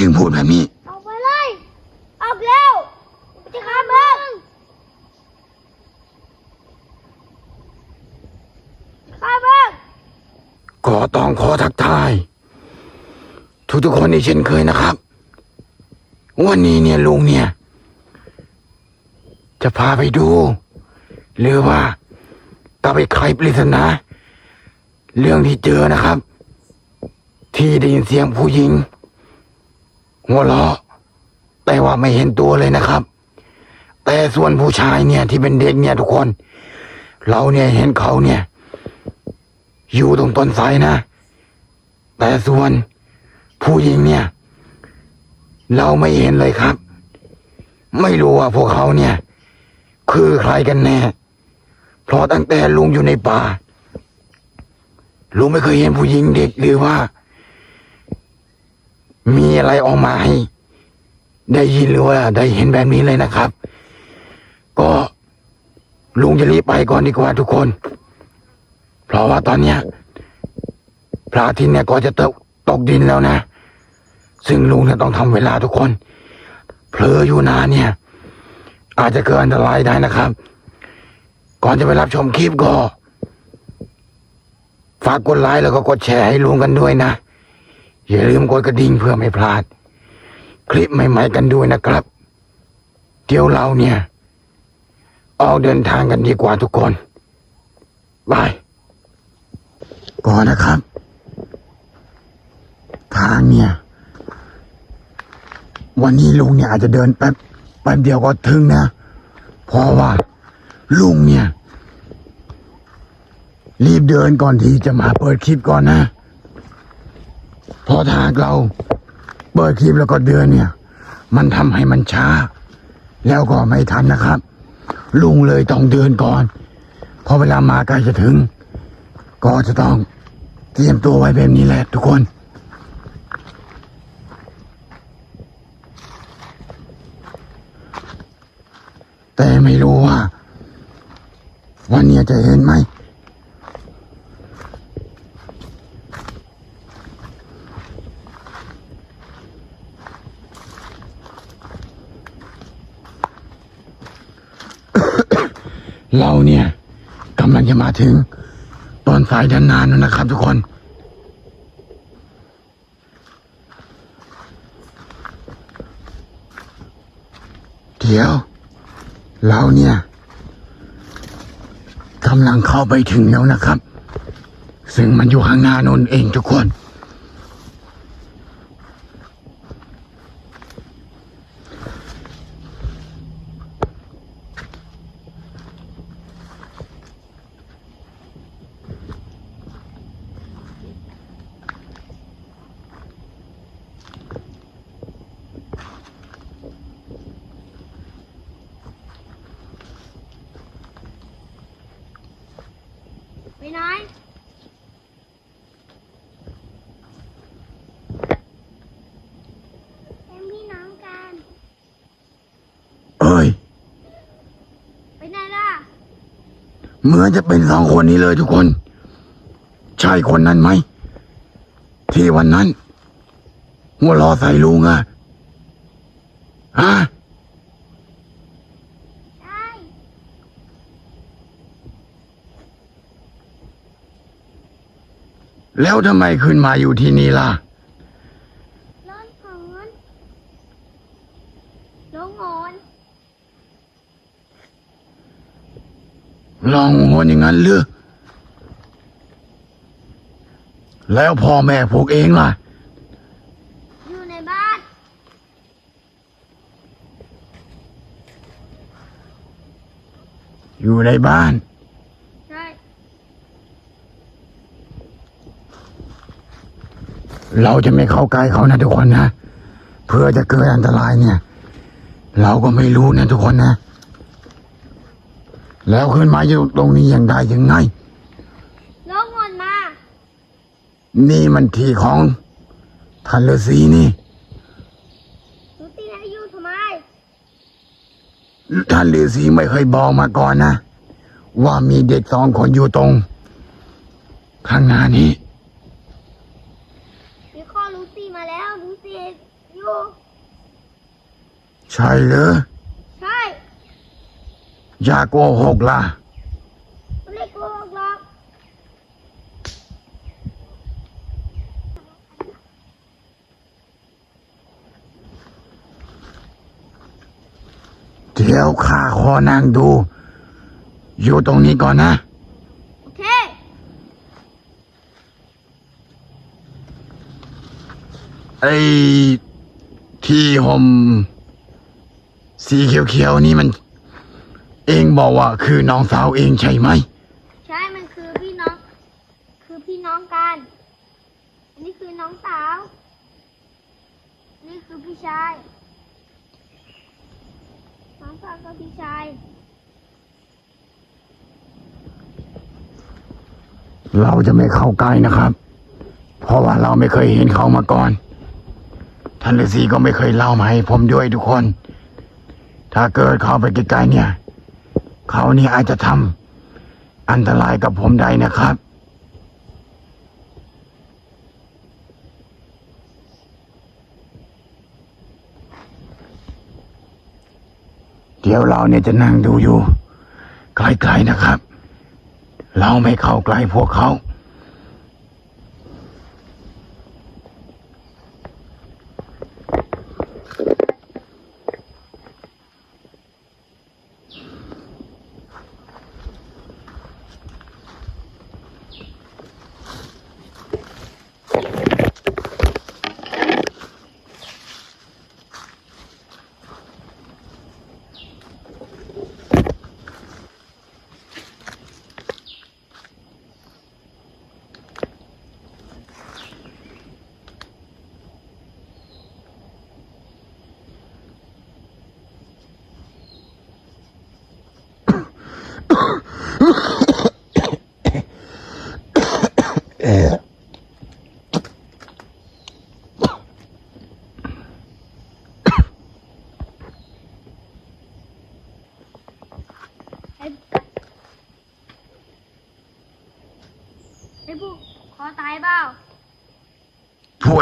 ถึงพูดแบบนี้ ออกไปเลยออกเร็วจะฆ่ามึงฆ่ามึงก็ต้องขอทักทายทุกทุกๆคนที่เช่นเคยนะครับ วันนี้เนี่ยลุงเนี่ย จะพาไปดู หรือว่าตาไปไขปริศนาเรื่องที่เจอนะครับ ที่ได้ยินเสียงผู้หญิง หัวเราะแต่ว่าไม่เห็นตัวเลยนะครับ แต่ส่วนผู้ชายเนี่ยที่เป็นเด็กเนี่ยทุกคน เราเนี่ยเห็นเขาเนี่ย อยู่ตรงต้นไทรนะ แต่ส่วนผู้หญิงเนี่ย เราไม่เห็นเลยครับ ไม่รู้ว่าพวกเขาเนี่ย คือใครกันแน่เพราะตั้งแต่ลุงอยู่ในป่าลุงไม่เคยเห็นผู้หญิงเด็กหรือว่า มีอะไรออกมาให้ ได้ยินหรือว่า ได้เห็นแบบนี้เลยนะครับ ก็ลุงจะรีบไปก่อนดีกว่าทุกคน เพราะว่าตอนเนี้ยพระอาทิตย์เนี่ยก็จะตกตกดินแล้วนะ ซึ่งลุงเนี่ยต้องทำเวลาทุกคน เผลออยู่นานเนี่ย อาจจะเกิดอันตรายได้นะครับ ก่อนจะไปรับชมคลิปก็ ฝากกดไลค์แล้วก็กดแชร์ให้ลุงกันด้วยนะ อย่าลืมกดกระดิ่งเพื่อไม่พลาด คลิปใหม่ๆกันด้วยนะครับ เดี๋ยวเราเนี่ย ออกเดินทางกันดีกว่าทุกคนบายก่อนนะครับ ทางเนี่ย วันนี้ลุงเนี่ยอาจจะเดินแป๊บแป๊บเดียวก็ถึงนะ เพราะว่าลุงเนี่ย รีบเดินก่อนที่จะมาเปิดคลิปก่อนนะ พราะทางเราเปิดคลิปแล้วก็เดินเนี่ย มันทำให้มันช้า แล้วก็ไม่ทันนะครับ ลุงเลยต้องเดินก่อน พอเวลามาใกล้จะถึง ก็จะต้องเตรียมตัวไว้แบบนี้แหละทุกคนแต่ไม่รู้ว่า วันนี้จะเห็นไหม เราเนี่ยกำลังจะมาถึงต้นสายด้านนานแล้วนะครับ ทุกคน เดี๋ยว เราเนี่ยกำลังเข้าไปถึงแล้วนะครับ ซึ่งมันอยู่ข้างหน้านนเองทุกคน ไปไหนเป็นพี่น้องกัน เอ้ย ไปไหนล่ะ เหมือนจะเป็นสองคนนี้เลยทุกคน ใช่คนนั้นไหม ที่วันนั้นหัวล้อใส่ลุงอะฮะแล้วทำไมขึ้นมาอยู่ที่นี่ล่ะ ร้อนหอนลงหอน ลองงนอย่างนั้นหรือแล้วพ่อแม่พวกเองล่ะ อยู่ในบ้าน อยู่ในบ้าน ใช่ เราจะไม่เข้าใกล้เขานะทุกคนนะ เพื่อจะเกิดอันตรายเนี่ย เราก็ไม่รู้นะทุกคนนะ แล้วขึ้นมาอยู่ตรงนี้อย่างได้ยังไงลงหอนมา นี่มันที่ของท่านฤาษีนี่หนูตีให้อยู่ทำไม ท่านฤาษีไม่เคยบอกมาก่อนนะ ว่ามีเด็กสองคนอยู่ตรง ข้างหน้านี้มีข้อลูซี่มาแล้วลูซี่อยู่ ใช่เหรอใช่ อย่าโกหกล่ะ ไม่ได้โกหกหรอกเดี๋ยวข้าขอนั่งดู อยู่ตรงนี้ก่อนนะ โอเค ไอ้ที่ห่มสีเขียวๆนี่มัน เองบอกว่าคือน้องสาวเองใช่ไหม ใช่ มันคือพี่น้อง คือพี่น้องกัน อันนี้คือน้องสาวอันนี่คือพี่ชาย น้องสาวกับพี่ชาย เราจะไม่เข้าใกล้นะครับ เพราะว่าเราไม่เคยเห็นเขามาก่อน ท่านฤาษีก็ไม่เคยเล่ามาให้ผมด้วยทุกคน ถ้าเกิดเข้าไปใกล้ๆเนี่ย เขานี่อาจจะทำอันตรายกับผมได้นะครับ เดี๋ยวเราเนี่ยจะนั่งดูอยู่ไกลๆนะครับ เราไม่เข้าใกล้พวกเขา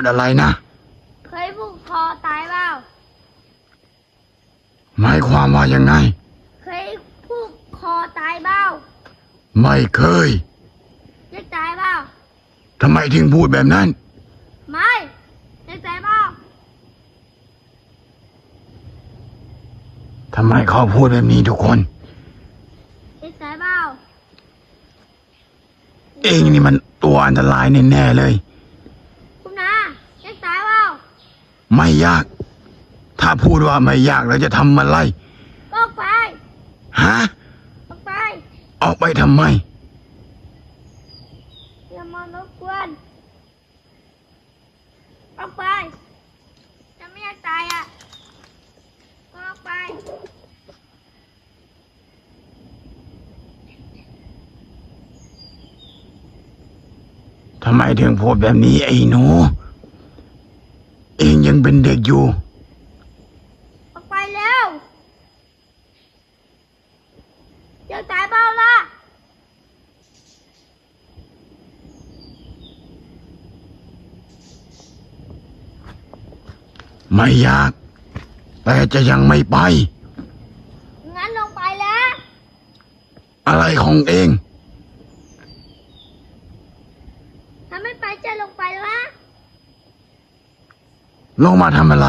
อะไรนะ เคยพวกคอตายเปล่า หมายความว่ายังไง เคยพวกคอตายเปล่า ไม่เคยเรียกตายเปล่าทำไมถึงพูดแบบนั้น ไม่เรียกตายเปล่าทำไมเขาพูดแบบนี้ทุกคนเรียกตายเปล่า เองนี่มันตัวอันตรายแน่ๆเลย คุณนาเรียกตายเปล่า ไม่ยาก ถ้าพูดว่าไม่ยากเราจะทำอะไรก็ออกไปฮะออกไปออกไปทำไม อย่ามารบกวนออกไปจะไม่อยากตายอะก็ออกไปทำไมถึงพูดแบบนี้ไอ้หนูเอง ยังเป็นเด็กอยู่ ออกไปเร็วเดี๋ยวตายเปล่าล่ะไม่อยาก แต่จะยังไม่ไป งั้นลงไปแล้ว อะไรของเอง ถ้าไม่ไปจะลงไปแล้วนะ ลงมาทำอะไร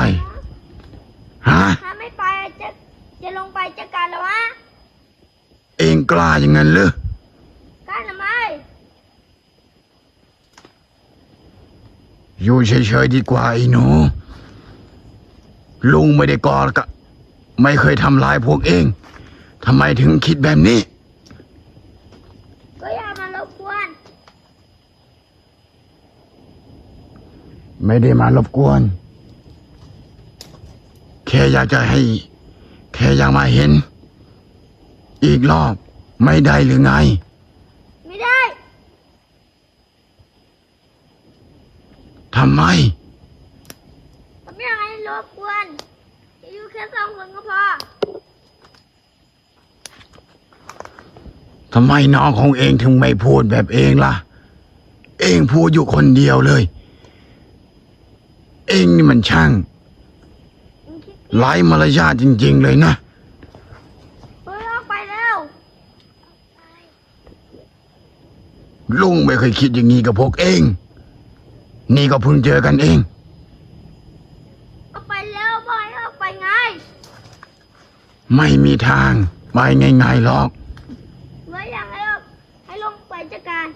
ฮะ ถ้าไม่ไปจะจะลงไปจะกันแล้ววะเองกล้าอย่างนั้นหรือกันทำไมอยู่เฉยๆดีกว่าไอ้หนู ลุงไม่ได้ก่อก็ไม่เคยทำร้ายพวกเองทำไมถึงคิดแบบนี้ ก็อย่ามารบกวนไม่ได้มารบกวน แค่อยากจะให้ แค่อยากมาเห็น อีกรอบไม่ได้หรือไง ไม่ได้ทำไมผมไม่อยากให้รบกวนอยู่แค่สองคนก็พอทำไมน้องของเองถึงไม่พูดแบบเองล่ะ เองพูดอยู่คนเดียวเลย เองนี่มันช่าง ไร้มารยาทจริง ๆ เลยนะ เฮ้ยออกไปแล้วลุงไม่เคยคิดอย่างนี้กับพวกเอง นี่ก็เพิ่งเจอกันเอง ออกไปแล้วบอยออกไปไง ไม่มีทาง ไปง่ายๆหรอก ไม่อยากให้ออกให้ลงไปจัดการ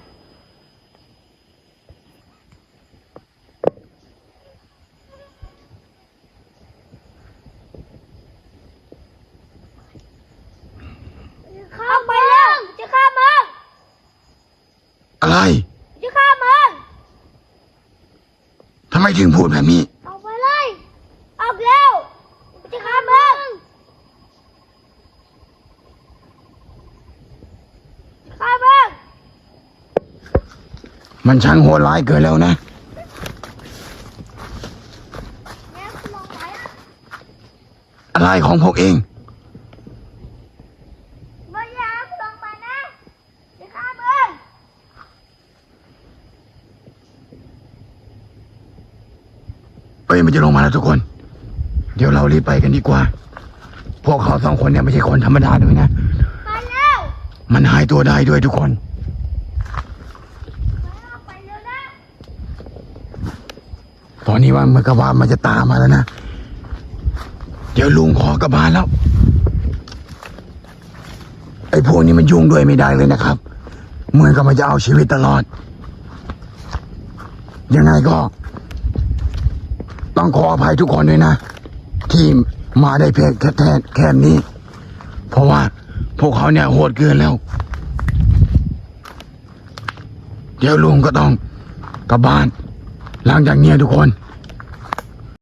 เข้าไปแล้ว จะฆ่ามึง อะไรจะฆ่ามึงทำไมถึงพูดแบบนี้ ออกไปเลยออกเร็วจะฆ่ามึงจะฆ่ามึงมันช่างโหดร้ายเกินแล้วนะแม่คุณลงไปอะอะไรของพวกเอง ไม่อยากให้คุณลงไปนะ จะฆ่ามึง เอ้ยมันจะลงมาแล้วทุกคน เดี๋ยวเรารีบไปกันดีกว่า พวกเขาสองคนเนี่ยไม่ใช่คนธรรมดาด้วยนะ ไปแล้วมันหายตัวได้ด้วยทุกคน ไปออกไปเร็วนะตอนนี้ว่ามันก็ว่ามันจะตามมาแล้วนะ เดี๋ยวลุงขอกลับบ้านแล้ว ไอ้พวกนี้มันยุ่งด้วยไม่ได้เลยนะครับ เหมือนกับมันจะเอาชีวิตตลอด ยังไงก็ ต้องขออภัยทุกคนด้วยนะ ที่มาได้เพียงแค่แค่แค่นี้ เพราะว่าพวกเขาเนี่ยโหดเกินแล้ว เดี๋ยวลุงก็ต้องกลับบ้าน หลังจากเนี้ยทุกคน